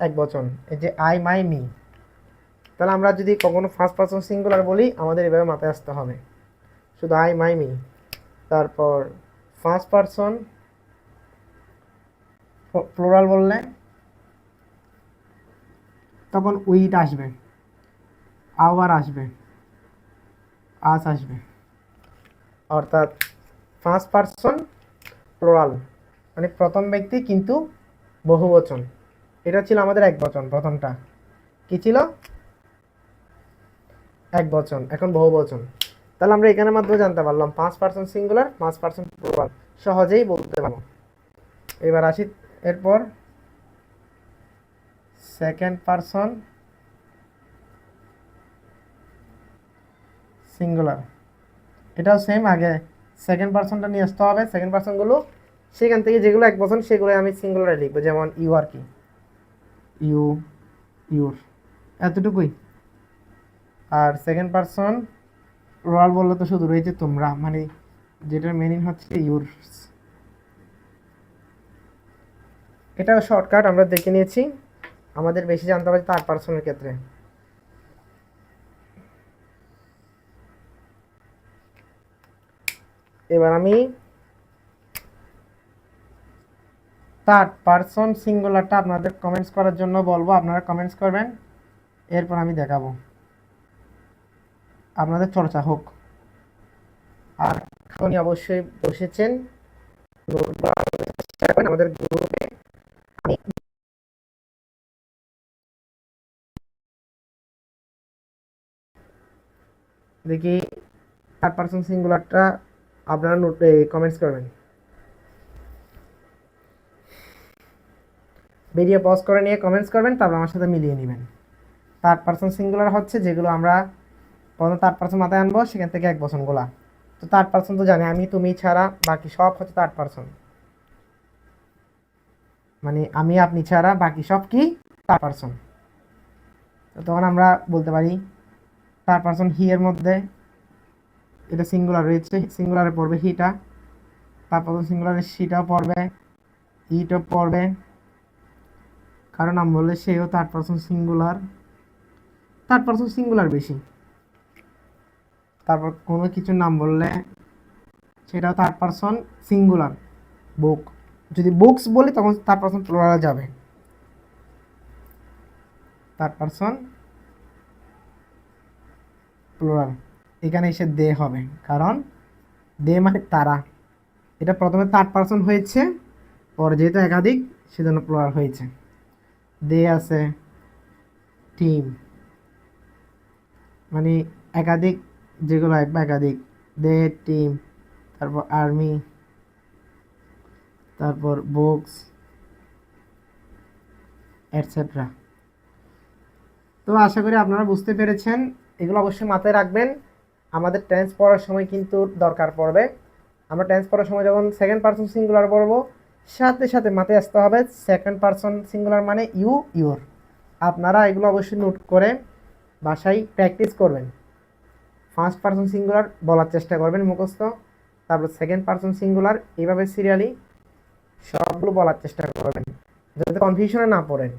এক বচন, এই যে আই মাই মি তাহলে আমরা যদি কখনো ফার্স্ট পার্সন সিঙ্গুলার বলি, আমাদের এভাবে মাথায় আসতে হবে। শুধু আই মাই মি তারপর ফার্স্ট পার্সন প্লোরাল বললে, তখন উইট আসবে। আওয়ার আসবে। আস আসবে। অর্থাৎ ফার্স্ট পার্সন প্লোরাল মানে প্রথম ব্যক্তি কিন্তু বহুবচন। এটা ছিল আমাদের এক বচন, প্রথমটা। কি ছিল? এক বচন, এখন বহু বচন। তাহলে আমরা এখানের মাধ্যমে জানতে পারলাম, পাঁচ পার্সেন্ট সিঙ্গুলার পাঁচ পার্সেন্ট প্লুরাল সহজেই বলতে পারব। এবার আসি, এরপর সেকেন্ড পার্সন সিঙ্গুলার এটাও সেম আগে সেকেন্ড পার্সনটা নিয়ে আসতে হবে। সেকেন্ড পার্সনগুলো সেখান থেকে যেগুলো এক বছর সেগুলো আমি সিঙ্গুলারে লিখব, যেমন ইউ আর কি ইউ ইউর এতটুকুই। আর সেকেন্ড পার্সন রয়াল বললে তো শুধু রয়েছে তোমরা মানে যেটার মিনিং হচ্ছে ইউর এটা শর্টকাট আমরা দেখে নিয়েছি। আমাদের বেশি জানতে হবে থার্ড পার্সনের ক্ষেত্রে। এবার আমি থার্ড পার্সন সিঙ্গুলারটা আপনাদের কমেন্টস করার জন্য বলব। আপনারা কমেন্টস করবেন, এরপর আমি দেখাবো। আপনাদের চর্চা হোক। আর এখনই অবশ্যই বসেছেন। আমাদের গ্রুপে দেখি থার্ড পার্সন সিঙ্গুলারটা আপনারা নোট কমেন্টস করবেন। ভিডিও পজ করে নিয়ে কমেন্টস করবেন, তারপর আমার সাথে মিলিয়ে নেবেন। থার্ড পার্সন সিঙ্গুলার হচ্ছে যেগুলো আমরা প্রথম থার্ড পার্সন মাথায় আনব, সেখান থেকে এক বচনগুলা তো থার্ড পার্সন তো জানি, আমি, তুমি ছাড়া বাকি সব হচ্ছে থার্ড পার্সন মানে আমি, আপনি ছাড়া বাকি সব কি থার্ড পার্সন তো তখন আমরা বলতে পারি থার্ড পার্সন হি এর মধ্যে এটা সিঙ্গুলার রয়েছে সিঙ্গুলারে পড়বে হিটা তারপর সিঙ্গুলারে সিটাও পড়বে ইটাও পড়বে। কারণ নাম বললে সেও third person singular third person singular বেশি। তারপর কোনো কিছুর নাম বললে সেটাও থার্ড পার্সন সিঙ্গুলার বুক যদি বুকস বলি তখন থার্ড পার্সন প্লোরাল যাবে। থার্ড পার্সন প্লোরাল এখানে এসে দে হবে, কারণ দে মানে তারা। এটা প্রথমে থার্ড পার্সন হয়েছে, পরে যেহেতু একাধিক, সেজন্য প্লোরাল হয়েছে। দে আছে টিম। মানে একাধিক, যেগুলো একবার একাধিক। দে টিম, তারপর আর্মি, তারপর বুকস, এটসেট্রা। তো আশা করি আপনারা বুঝতে পেরেছেন। এগুলো অবশ্যই মাথায় রাখবেন। আমাদের টেন্স পড়ার সময় কিন্তু দরকার পড়বে। আমরা টেন্স পড়ার সময় যখন সেকেন্ড পার্সন সিঙ্গুলার পড়ব সাথে সাথে মাথায় আসতে হবে। সেকেন্ড পার্সন সিঙ্গুলার মানে ইউ ইউর আপনারা এগুলো অবশ্যই নোট করে বাসায় প্র্যাকটিস করবেন। ফার্স্ট পার্সন সিঙ্গুলার বলার চেষ্টা করবেন মুখস্থ। তারপর সেকেন্ড পার্সন সিঙ্গুলার এইভাবে সিরিয়ালি সবগুলো বলার চেষ্টা করবেন। যাতে কনফিউশনে না পড়েন।